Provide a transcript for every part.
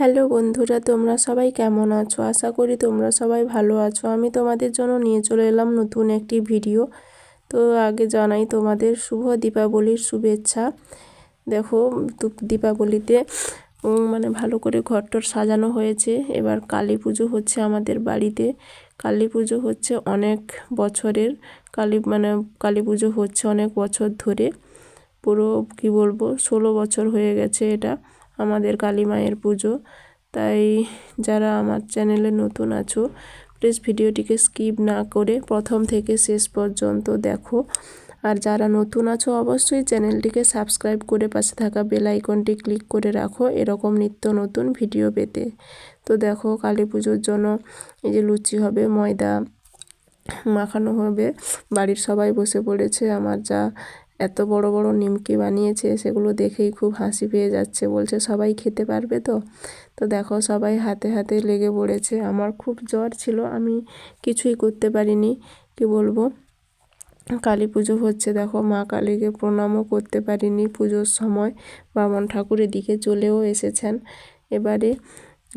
Hello বন্ধুরা, তোমরা সবাই কেমন আছো? আশা করি তোমরা সবাই ভালো আছো। আমি তোমাদের জন্য নিয়ে চলে এলাম নতুন একটি ভিডিও। তো আগে জানাই তোমাদের শুভ দীপাবলির শুভেচ্ছা। দেখো দীপাবলিতে মানে ভালো করে ঘরটর সাজানো হয়েছে। এবার কালী পুজো হচ্ছে আমাদের বাড়িতে। কালী পুজো হচ্ছে অনেক বছরের কালী মানে কালী পুজো হচ্ছে অনেক বছর ধরে। পুরো, কি বলব, ষোলো বছর হয়ে গেছে এটা। আমাদের কালী মায়ের পুজো। তাই যারা আমার চ্যানেলে নতুন আছো প্লিজ ভিডিওটিকে স্কিপ না করে প্রথম থেকে শেষ পর্যন্ত দেখো। আর যারা নতুন আছো, অবশ্যই চ্যানেলটিকে সাবস্ক্রাইব করে পাশে থাকা বেল আইকনটি ক্লিক করে রাখো, এরকম নিত্য নতুন ভিডিও পেতে। তো দেখো, কালী পুজোর জন্য এই যে লুচি হবে, ময়দা মাখানো হবে, বাড়ির সবাই বসে পড়েছে, আমার যা এত বড় বড় নিমকি বানিয়েছে, সেগুলো দেখেই খুব হাসি পেয়ে যাচ্ছে। বলছে, সবাই খেতে পারবে তো? তো দেখো, সবাই হাতে হাতে লেগে পড়েছে। আমার খুব জ্বর ছিল, আমি কিছুই করতে পারিনি। কি বলব? কালী পুজো হচ্ছে, দেখো, মা কালীকে প্রণামও করতে পারিনি পুজোর সময়। বামন ঠাকুরের দিকে চলেও এসেছেন। এবারে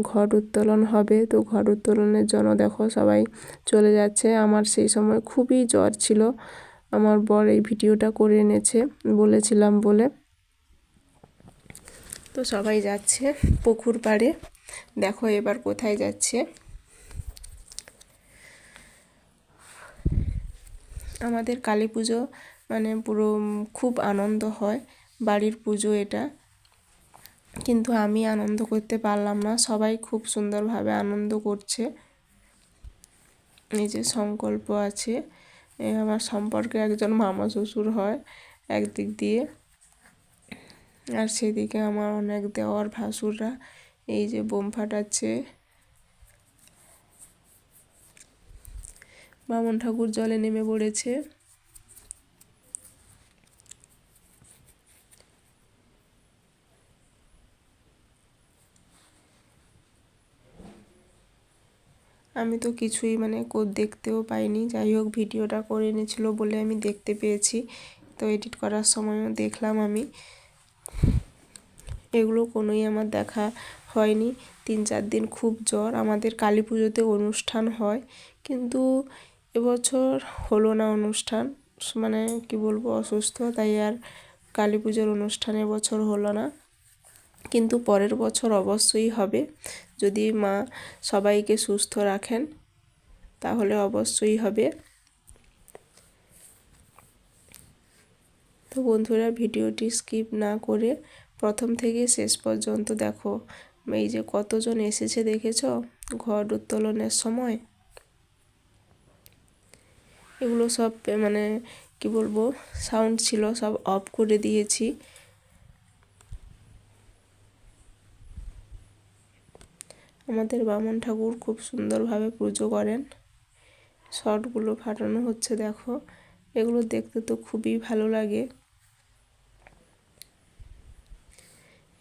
ঘট উত্তোলন হবে। তো ঘট উত্তোলনের জন্য, দেখো, সবাই চলে যাচ্ছে। আমার সেই সময় খুবই জ্বর ছিল। আমার বর এই ভিডিওটা করে এনেছে, বলেছিলাম বলে। তো সবাই যাচ্ছে পুকুর পাড়ে। দেখো এবার কোথায় যাচ্ছে। আমাদের কালী পুজো মানে পুরো খুব আনন্দ হয়, বাড়ির পুজো এটা। কিন্তু আমি আনন্দ করতে পারলাম না, সবাই খুব সুন্দরভাবে আনন্দ করছে। এই যে সংকল্প আছে। আমার সম্পর্কে একজন মামা শ্বশুর হয় একদিক দিয়ে। আর সেদিকে আমার অনেক দেওয়ার ভাসুররা এই যে বোম ফাটাচ্ছে। বামন ঠাকুর জলে নেমে পড়েছে। আমি তো কিছুই মানে দেখতেও পাইনি। যাই হোক, ভিডিওটা করে এনেছিল বলে আমি দেখতে পেয়েছি। তো এডিট করার সময়ও দেখলাম আমি। এগুলো কোনোই আমার দেখা হয়নি। তিন চার দিন খুব জ্বর। আমাদের কালী পুজোতে অনুষ্ঠান হয়। কিন্তু এবছর হলো না অনুষ্ঠান। মানে কি বলব, অসুস্থ। তাই আর কালী পুজোর অনুষ্ঠান এবছর হলো না। কিন্তু পরের বছর অবশ্যই হবে। যদি মা সবাইকে সুস্থ রাখেন, তাহলে অবশ্যই হবে। তো বন্ধুরা, ভিডিওটি স্কিপ না করে প্রথম থেকে শেষ পর্যন্ত দেখো। এই যে কতজন এসেছে দেখেছ? ঘর উত্তোলনের সময়? এগুলো সব মানে কি বলব সাউন্ড ছিল, সব অফ করে দিয়েছি। আমাদের বামন ঠাকুর খুব সুন্দরভাবে পুজো করেন। শর্টগুলো ফাটানো হচ্ছে, দেখো। এগুলো দেখতে তো খুবই ভালো লাগে।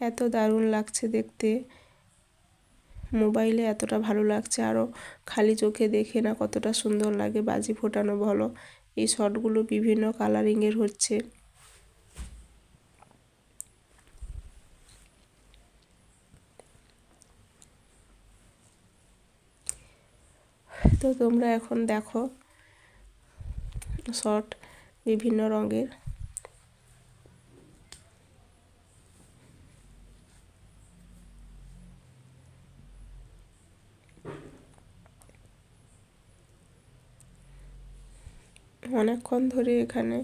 এত দারুণ লাগছে দেখতে। মোবাইলে এতটা ভালো লাগছে আরও খালি চোখে দেখে না কতটা সুন্দর লাগে বাজি ফোটানো বলো। এই শটগুলো বিভিন্ন কালারিংয়ের হচ্ছে। তো তোমরা এখন দেখো শর্ট বিভিন্ন রঙের। অনেকক্ষণ ধরে এখানে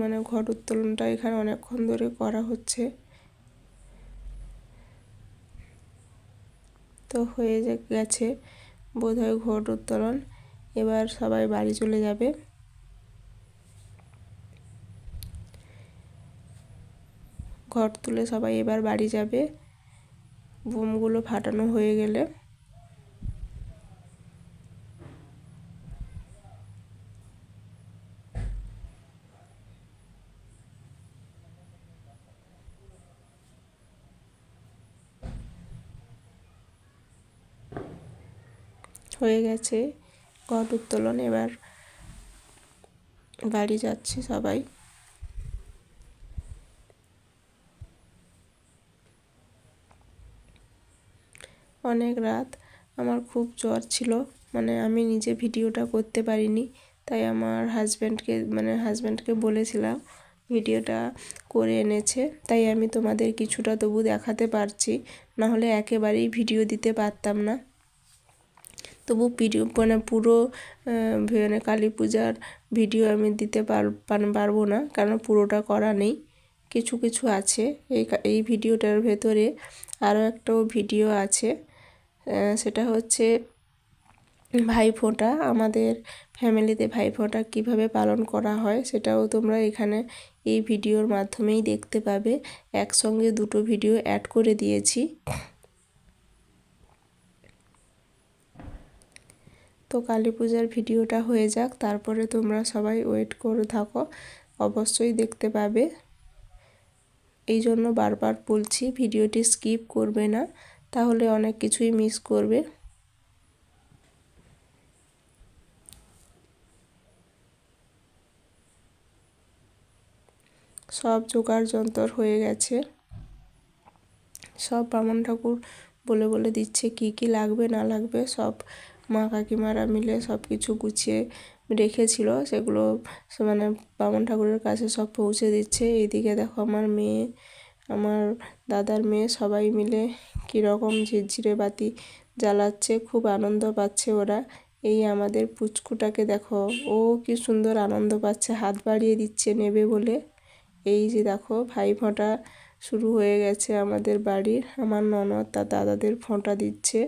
মানে ঘট উত্তোলনটা এখানে অনেকক্ষণ ধরে করা হচ্ছে। তো হয়ে গেছে। বোধহয় ঘট উত্তোলন। এবার সবাই বাড়ি চলে যাবে। ঘট তুলে সবাই এবার বাড়ি যাবে। বোমগুলো ফাটানো হয়ে গেলে। হয়ে গেছে। ঘট উত্তোলন, এবার বাড়ি যাচ্ছি সবাই। অনেক রাত, আমার খুব জ্বর ছিল মানে আমি নিজে ভিডিওটা করতে পারিনি, তাই আমার হাজব্যান্ডকে মানে হাজব্যান্ডকে বলেছিলাম, ভিডিওটা করে এনেছে, তাই আমি তোমাদের কিছুটা তবু দেখাতে পারছি, নাহলে একেবারেই ভিডিও দিতে পারতাম না। তবু ভিডিও মানে পুরো মানে কালী পূজার ভিডিও আমি দিতে পারব না। কারণ পুরোটা করা নেই। কিছু কিছু আছে। এই এই ভিডিওটার ভেতরে আরও একটাও ভিডিও আছে। সেটা হচ্ছে ভাইফোঁটা। আমাদের ফ্যামিলিতে ভাইফোঁটা কীভাবে পালন করা হয় সেটাও তোমরা এখানে এই ভিডিওর মাধ্যমেই দেখতে পাবে। একসঙ্গে দুটো ভিডিও অ্যাড করে দিয়েছি। তো কালী পূজার ভিডিওটা হয়ে যাক, তারপরে তোমরা সবাই ওয়েট করে থাকো, অবশ্যই দেখতে পাবে। এই জন্য বারবার বলছি, ভিডিওটি স্কিপ করবে না, তাহলে অনেক কিছুই মিস করবে। সব জোগাড় যন্তর হয়ে গেছে। সব বামন ঠাকুর বলে বলে দিচ্ছে, কি কি লাগবে না লাগবে, সব মা কাকিমারা মিলে সব কিছু গুছিয়ে রেখেছিল, সেগুলো মানে বামন ঠাকুরের কাছে সব পৌঁছে দিচ্ছে। এইদিকে দেখো আমার মেয়ে, আমার দাদার মেয়ে সবাই মিলে কীরকম ঝিরঝিরে বাতি জ্বালাচ্ছে, খুব আনন্দ পাচ্ছে ওরা। এই আমাদের পুচকুটাকে দেখো, ও কি সুন্দর আনন্দ পাচ্ছে, হাত বাড়িয়ে দিচ্ছে নেবে বলে। এই যে দেখো, ভাই ফোঁটা শুরু হয়ে গেছে আমাদের বাড়ির। আমার ননদ তার দাদাদের ফোঁটা দিচ্ছে।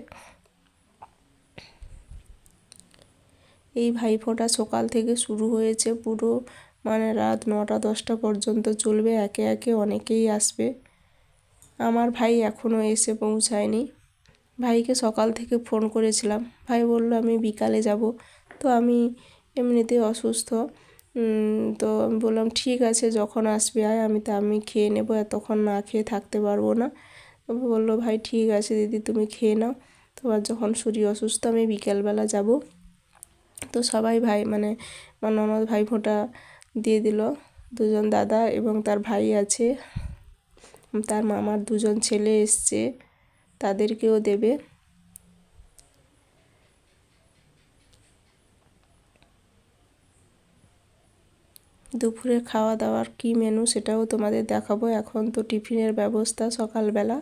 এই ভাইফোঁটা সকাল থেকে শুরু হয়েছে পুরো মানে রাত নটা দশটা পর্যন্ত চলবে, একে একে অনেকেই আসবে। আমার ভাই এখনও এসে পৌঁছায়নি। ভাইকে সকাল থেকে ফোন করেছিলাম। ভাই বলল, আমি বিকালে যাব। তো আমি এমনিতে অসুস্থ। তো আমি বললাম, ঠিক আছে, যখন আসবে, আয়, আমি তা, আমি খেয়ে নেব, এতক্ষণ না খেয়ে থাকতে পারব না। বলল, ভাই, ঠিক আছে, দিদি, তুমি খেয়ে নাও। তোমার যখন শরীর অসুস্থ, আমি বিকেলবেলা যাব। তো সবাই ভাই মানে আমার ননদ ভাই ফোঁটা দিয়ে দিল। দুজন দাদা এবং তার ভাই আছে। তার মামার দুজন ছেলে এসছে, তাদেরকেও দেবে। দুপুরে খাওয়া দাওয়ার কী মেনু সেটাও তোমাদের দেখাবো। এখন তো টিফিনের ব্যবস্থা সকালবেলা।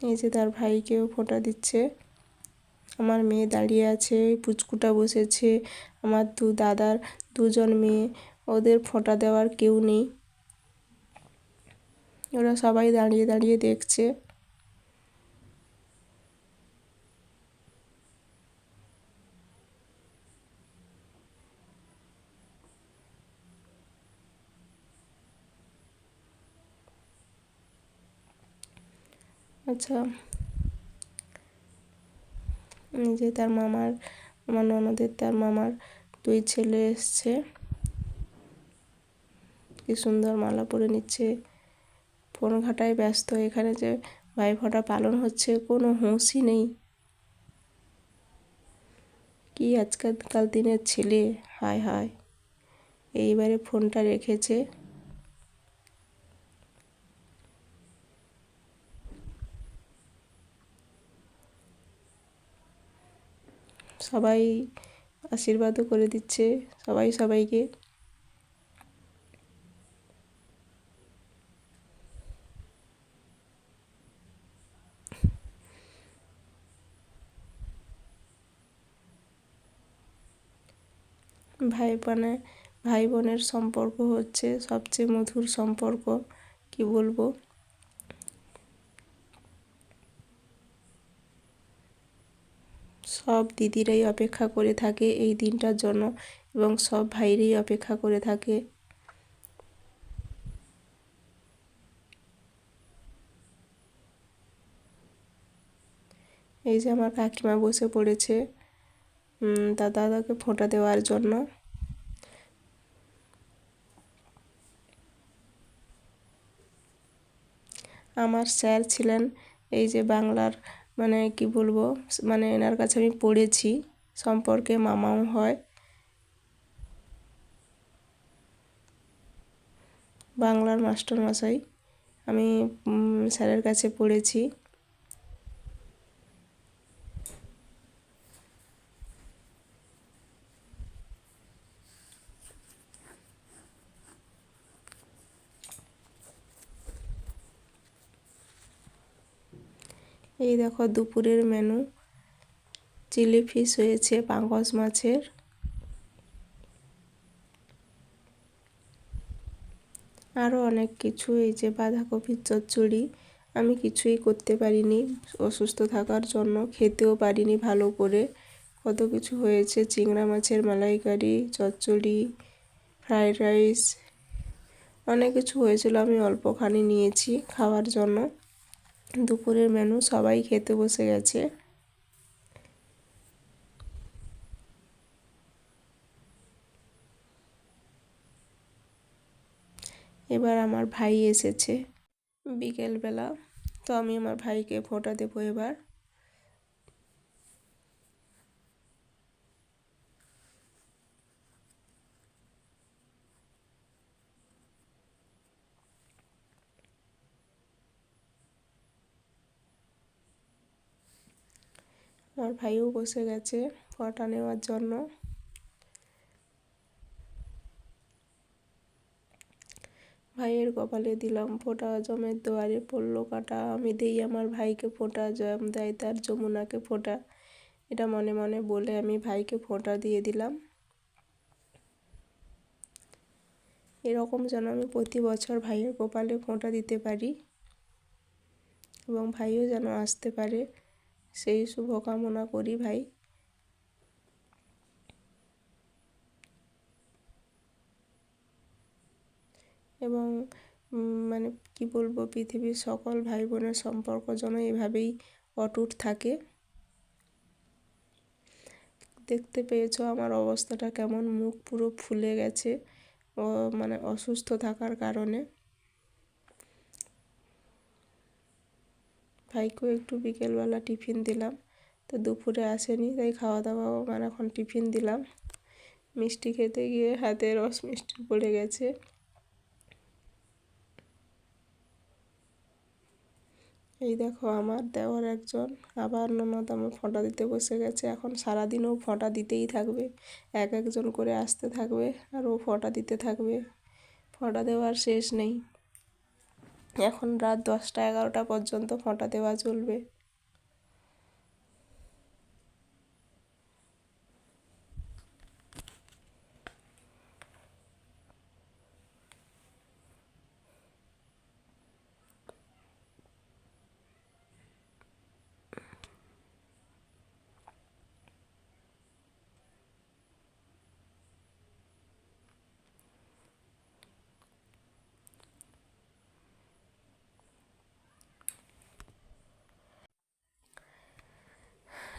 এই যে তার ভাইকেও ফোঁটা দিচ্ছে। আমার মেয়ে দাঁড়িয়ে আছে, পুচকুটা বসেছে, আমার দু দাদার দুজন মেয়ে, ওদের ফোঁটা দেওয়ার কেউ নেই। ওরা সবাই দাঁড়িয়ে দাঁড়িয়ে দেখছে। আচ্ছা। যে তার মামার, আমার ননদের, তার মামার দুই ছেলে এসছে। কি সুন্দর মালা পরে নিচ্ছে। ফোন ঘাটায় ব্যস্ত। এখানে যে ভাইফোঁটা পালন হচ্ছে, কোনো হুঁশই নেই। কি আজকালকাল দিনের ছেলে? হায় হায়। এইবারে ফোনটা রেখেছে। সবাই আশীর্বাদও করে দিচ্ছে, সবাই সবাইকে। ভাই বোনে ভাই বোনের সম্পর্ক হচ্ছে সবচেয়ে মধুর সম্পর্ক, কি বলব? সব দিদিরাই অপেক্ষা করে থাকে এই দিনটার জন্য এবং সব ভাইরাই অপেক্ষা করে থাকে। এই যে আমার কাকিমা বসে পড়েছে দাদাকে ফোঁটা দেওয়ার জন্য। আমার স্যার ছিলেন এই যে বাংলার মানে কি বলব মানে এনার কাছে আমি পড়েছি, সম্পর্কে মামাও হয়। বাংলার মাস্টারমশাই, আমি স্যারের কাছে পড়েছি। এই দেখো দুপুরের মেনু চিলি ফিশ হয়েছে পাঙ্কজ মাছের। আরও অনেক কিছু, এই যে বাঁধাকপির চচ্চড়ি। আমি কিছুই করতে পারিনি, অসুস্থ থাকার জন্য। খেতেও পারিনি ভালো করে। কত কিছু হয়েছে, চিংড়া মাছের মালাইকারি, চচ্চড়ি, ফ্রাইড রাইস। অনেক কিছু হয়েছিল, আমি অল্পখানি নিয়েছি খাওয়ার জন্য। দুপুরের মেনু সবাই খেতে বসে গেছে। এবার আমার ভাই এসেছে। বিকেলবেলা, তো আমি আমার ভাইকে ফোঁটা দেবো এবার। আমার ভাইও বসে গেছে ফোঁটা নেওয়ার জন্য। ভাইয়ের কপালে দিলাম ফোঁটা, জমের দুয়ারে পড়ল কাটা। আমি দেই আমার ভাইকে ফোঁটা, জম দেয় তার যমুনাকে ফোঁটা। এটা মনে মনে বলে আমি ভাইকে ফোঁটা দিয়ে দিলাম। এরকম যেন আমি প্রতি বছর ভাইয়ের কপালে ফোঁটা দিতে পারি এবং ভাইও যেন আসতে পারে। সেই শুভকামনা করি ভাই। এবং মানে কি বলব, পৃথিবীর সকল ভাই বোনের সম্পর্ক যেন এভাবেই অটুট থাকে। দেখতে পেয়েছ আমার অবস্থাটা কেমন, মুখ পুরো ফুলে গেছে মানে অসুস্থ থাকার কারণে। ভাইকেও একটু বিকেলবেলা টিফিন দিলাম। তো দুপুরে আসেনি, তাই খাওয়া দাওয়া মানে এখন টিফিন দিলাম। মিষ্টি খেতে গিয়ে হাতে রস মিষ্টি পড়ে গেছে। এই দেখো, আমার দেওয়ার একজন আবার ননদ আমার ফোঁটা দিতে বসে গেছে। এখন সারাদিনও ফোঁটা দিতেই থাকবে। এক একজন করে আসতে থাকবে আর ও ফোঁটা দিতে থাকবে। ফোঁটা দেওয়ার শেষ নেই। এখন রাত দশটা এগারোটা পর্যন্ত ফোঁটা দেওয়া চলবে।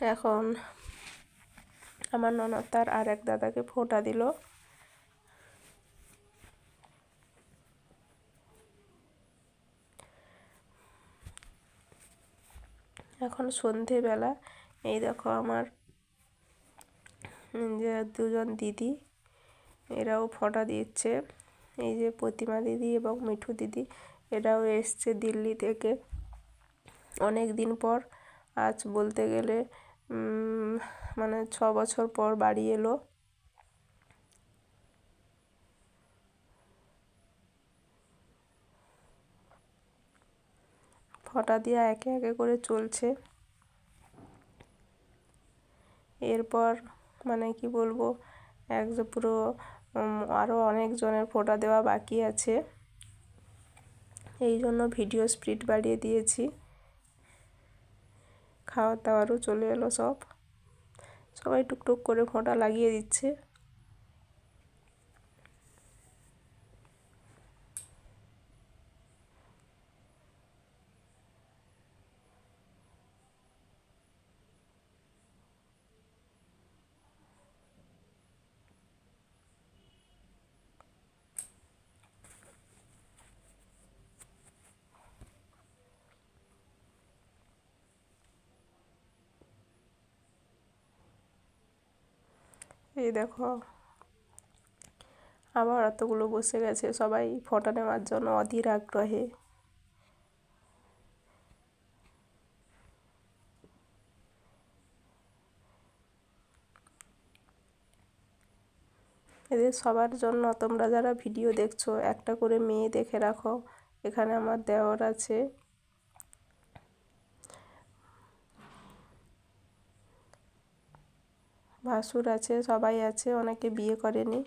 এখন আমার ননদ তার আর এক দাদাকে ফোঁটা দিল। এখন সন্ধেবেলা, এই দেখো আমার যে দুজন দিদি, এরাও ফোঁটা দিচ্ছে। এই যে প্রতিমা দিদি এবং মিঠু দিদি, এরাও এসছে দিল্লি থেকে। অনেক দিন পর, আজ বলতে গেলে মানে ছ বছর পর বাড়ি এলো। ফটা দিয়া একে একে করে চলছে। এরপর মানে কি বলব, এক পুরো আরও অনেকজনের ফোটা দেওয়া বাকি আছে। এই জন্য ভিডিও স্পিড বাড়িয়ে দিয়েছি। খাওয়ার দাওয়ারও চলে এলো সব। সবাই টুকটুক করে ফোঁটা লাগিয়ে দিচ্ছে। এই দেখো। আবার অতগুলো বসে গেছে, সবাই ফটো নেওয়ার জন্য অধীর আগ্রহে। এদের সবার জন্য তোমরা যারা ভিডিও দেখছ, একটা করে মেয়ে দেখে রাখো। এখানে আমার দেওর আছে। ভাসুর আছে, সবাই আছে, অনেকে বিয়ে করেনি।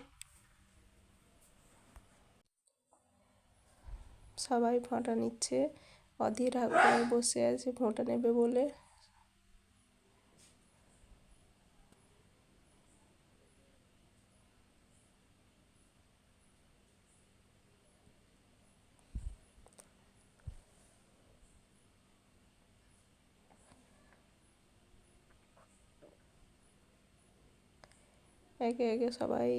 সবাই ফোঁটা নিচ্ছে, অধীর আগ্রহে বসে আছে ফোঁটা নেবে বলে। একে একে সবাই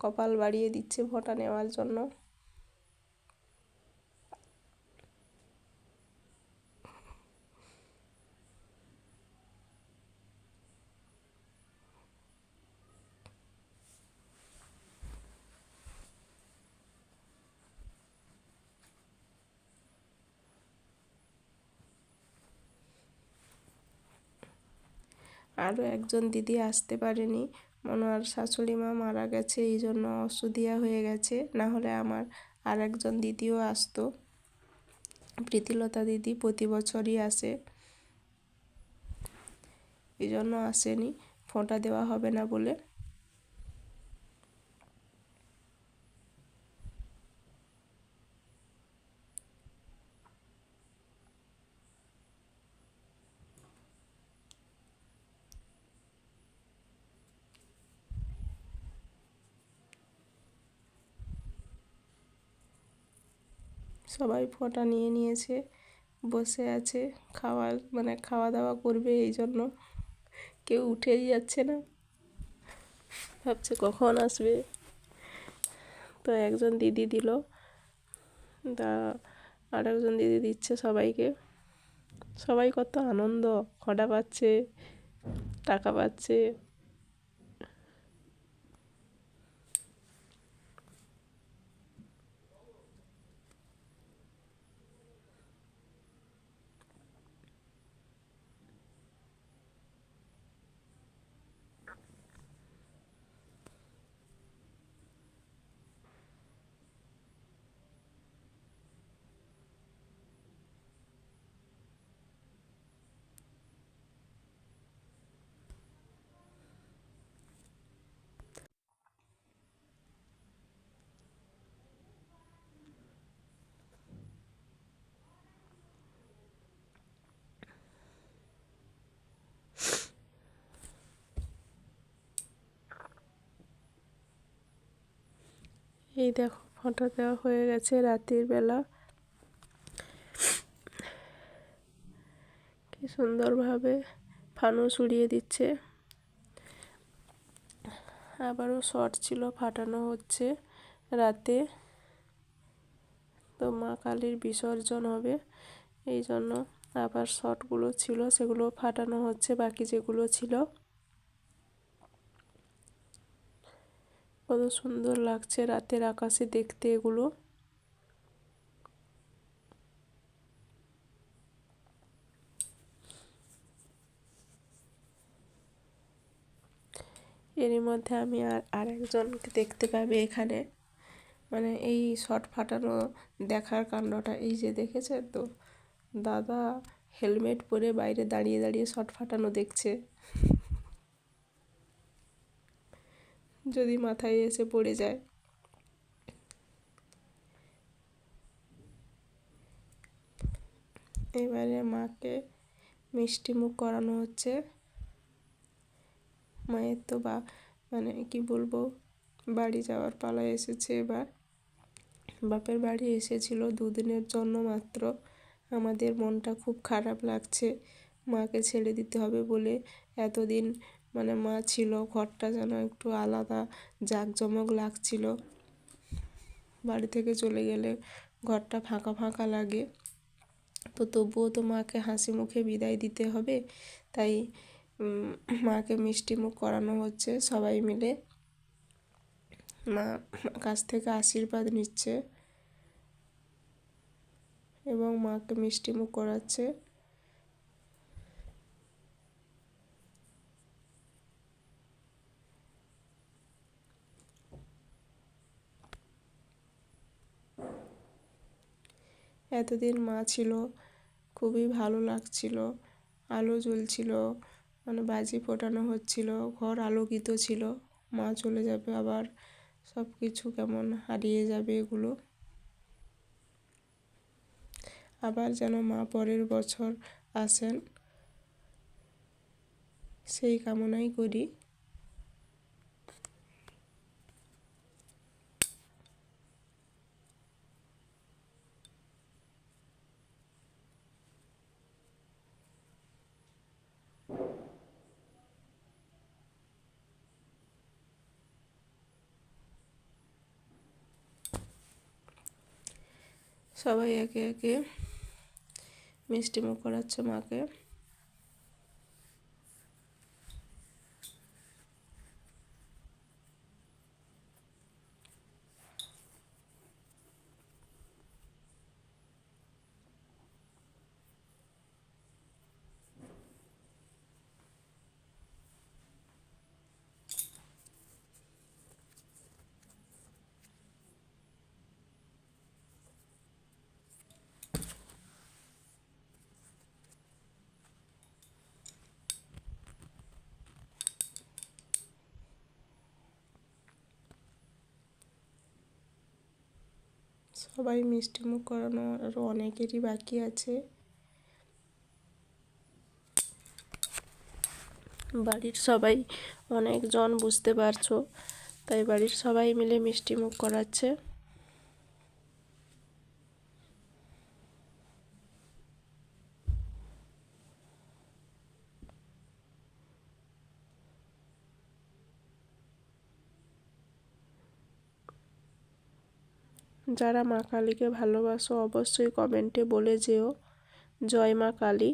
কপাল বাড়িয়ে দিচ্ছে ভোটা নেওয়ার জন্য। আরও একজন দিদি আসতে পারেনি। মনোয়ার শাশুড়ি মা মারা গেছে, এই জন্য অসুধিয়া হয়ে গেছে। না হলে আমার আর একজন দিদিও আসতো। প্রীতিলতা দিদি প্রতি বছরই আসে। এই জন্য আসেনি। ফোঁটা দেওয়া হবে না বলে। সবাই ফোঁটা নিয়ে নিয়েছে, বসে আছে খাওয়া মানে খাওয়া দাওয়া করবে এই জন্য। কেউ উঠেই যাচ্ছে না। ভাবছে কখন আসবে? তো একজন দিদি দিল। তা আর একজন দিদি দিচ্ছে সবাইকে। সবাই কত আনন্দ খটা পাচ্ছে, টাকা পাচ্ছে। এই দেখো ফটো দেওয়া হয়ে গেছে রাতের বেলা। কি সুন্দরভাবে ফানুস উড়িয়ে দিচ্ছে। আবারও শর্ট ছিল, ফাটানো হচ্ছে রাতে। তো মা কালীর বিসর্জন হবে, এই জন্য আবার শর্টগুলো ছিল, সেগুলো ফাটানো হচ্ছে, বাকি যেগুলো ছিল কত সুন্দর লাগছে রাতের আকাশে দেখতে এগুলো। এরই মধ্যে আমি আর আরেকজনকে দেখতে পাবে এখানে। মানে এই শর্ট ফাটানো দেখার কাণ্ডটা, এই যে দেখেছে তো? দাদা হেলমেট পরে বাইরে দাঁড়িয়ে দাঁড়িয়ে শর্ট ফাটানো দেখছে। যদি মাথায় এসে পড়ে যায়। এবারে মাকে মিষ্টি মুখ করানো হচ্ছে। মায়ের তো বা মানে কি বলব, বাড়ি যাওয়ার পালা এসেছে এবার। বাপের বাড়ি এসেছিল দুদিনের জন্য মাত্র। আমাদের মনটা খুব খারাপ লাগছে। মাকে ছেড়ে দিতে হবে বলে এতদিন মানে মা ছিল, ঘরটা যেন একটু আলাদা জাঁকজমক লাগছিল। বাড়ি থেকে চলে গেলে ঘরটা ফাঁকা ফাঁকা লাগে। তো তবুও তো মাকে হাসি মুখে বিদায় দিতে হবে। তাই মাকে মিষ্টি মুখ করানো হচ্ছে সবাই মিলে। মা কাছ থেকে আশীর্বাদ নিচ্ছে এবং মাকে মিষ্টি মুখ করাচ্ছে। এতদিন মা ছিল, খুবই ভালো লাগছিল, আলো জ্বলছিল মানে বাজি ফোটানো হচ্ছিল, ঘর আলোকিত ছিল, মা চলে যাবে আবার সব কিছু কেমন হারিয়ে যাবে এগুলো। আবার যেন মা পরের বছর আসেন, সেই কামনাই করি। সবাই একে একে মিষ্টিমুখ করাচ্ছে মাকে। সবাই মিষ্টিমুখ করানো আরও অনেকেরই বাকি আছে। বাড়ির সবাই অনেকজন বুঝতে পারছ, তাই বাড়ির সবাই মিলে মিষ্টিমুখ করাচ্ছে। যারা মা কালীকে ভালোবাসো অবশ্যই কমেন্টে বলে যেও। জয় মা কালী।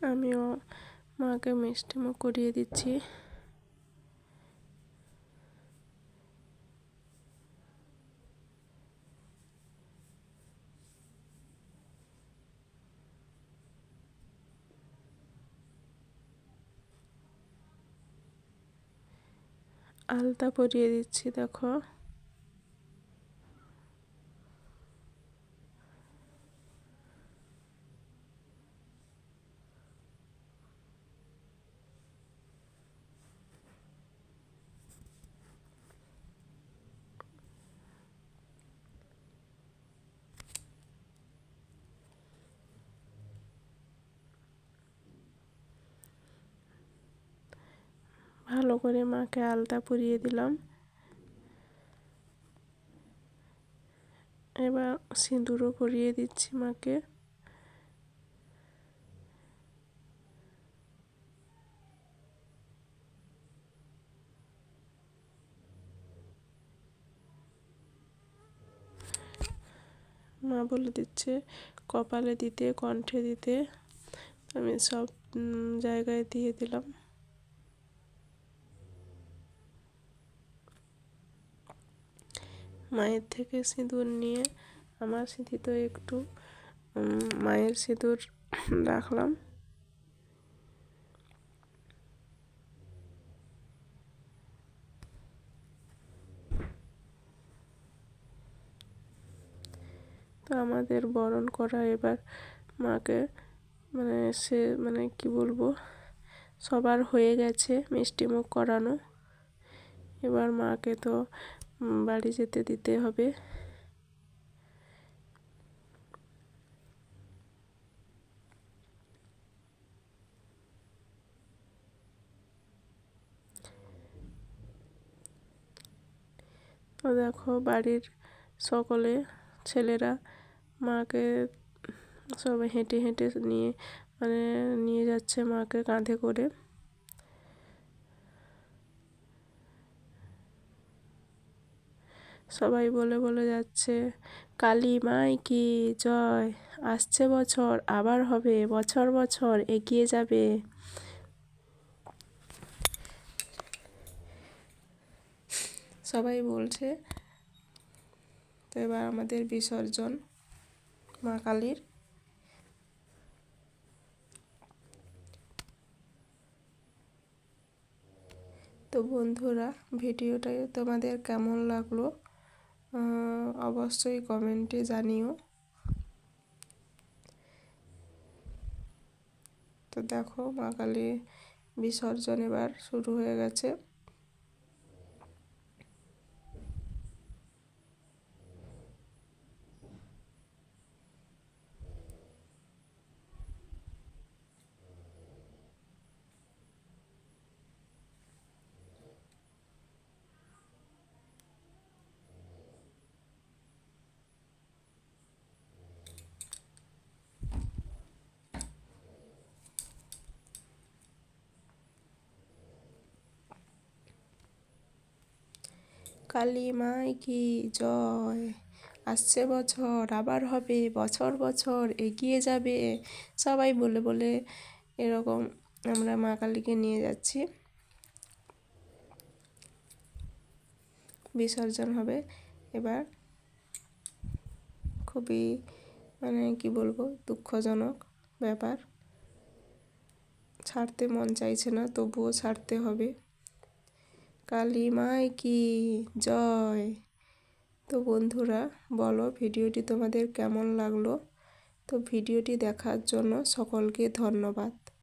আমিও মাকে মিষ্টিমুখ করিয়ে দিচ্ছি। আলতা পরিয়ে দিচ্ছি দেখো। ভালো করে মাকে আলতা পরিয়ে দিলাম। এবার সিঁদুরও পরিয়ে দিচ্ছি মাকে। মা বলে দিচ্ছে, কপালে দিতে, কণ্ঠে দিতে, আমি সব জায়গায় দিয়ে দিলাম। মায়ের থেকে সিঁদুর নিয়ে আমার সিঁথিতে একটু মায়ের সিঁদুর রাখলাম। তো আমাদের বরণ করা এবার মাকে মানে সে মানে কি বলব, সবার হয়ে গেছে মিষ্টিমুখ করানো। এবার মাকে তো বাড়ি যেতে দিতে হবে। তো দেখো বাড়ির সকলে ছেলেরা মাকে সবাই হেঁটে হেঁটে নিয়ে মানে নিয়ে যাচ্ছে মাকে কাঁধে করে। সবাই বলে বলে যাচ্ছে, কালী মাই কি জয়, আসছে বছর, আবার হবে, বছর বছর এগিয়ে যাবে। সবাই বলছে, তো এবার আমাদের বিসর্জন মা কালীর। তো বন্ধুরা, ভিডিওটা তোমাদের কেমন লাগল? অবশ্যই কমেন্টে জানিও। তো দেখো মা কালী বিসর্জন এবার শুরু হয়ে গেছে। কালী মাই কি জয়। আসছে বছর, আবার হবে, বছর বছর এগিয়ে যাবে। সবাই বলে বলে এরকম আমরা মা কালীকে নিয়ে যাচ্ছি। বিসর্জন হবে এবার। খুবই মানে কি বলব, দুঃখজনক ব্যাপার। ছাড়তে মন চাইছে না, তবুও ছাড়তে হবে। কালী মাই কি? জয়। তো বন্ধুরা, বলো ভিডিওটি তোমাদের কেমন লাগল? তো ভিডিওটি দেখার জন্য সকলকে ধন্যবাদ।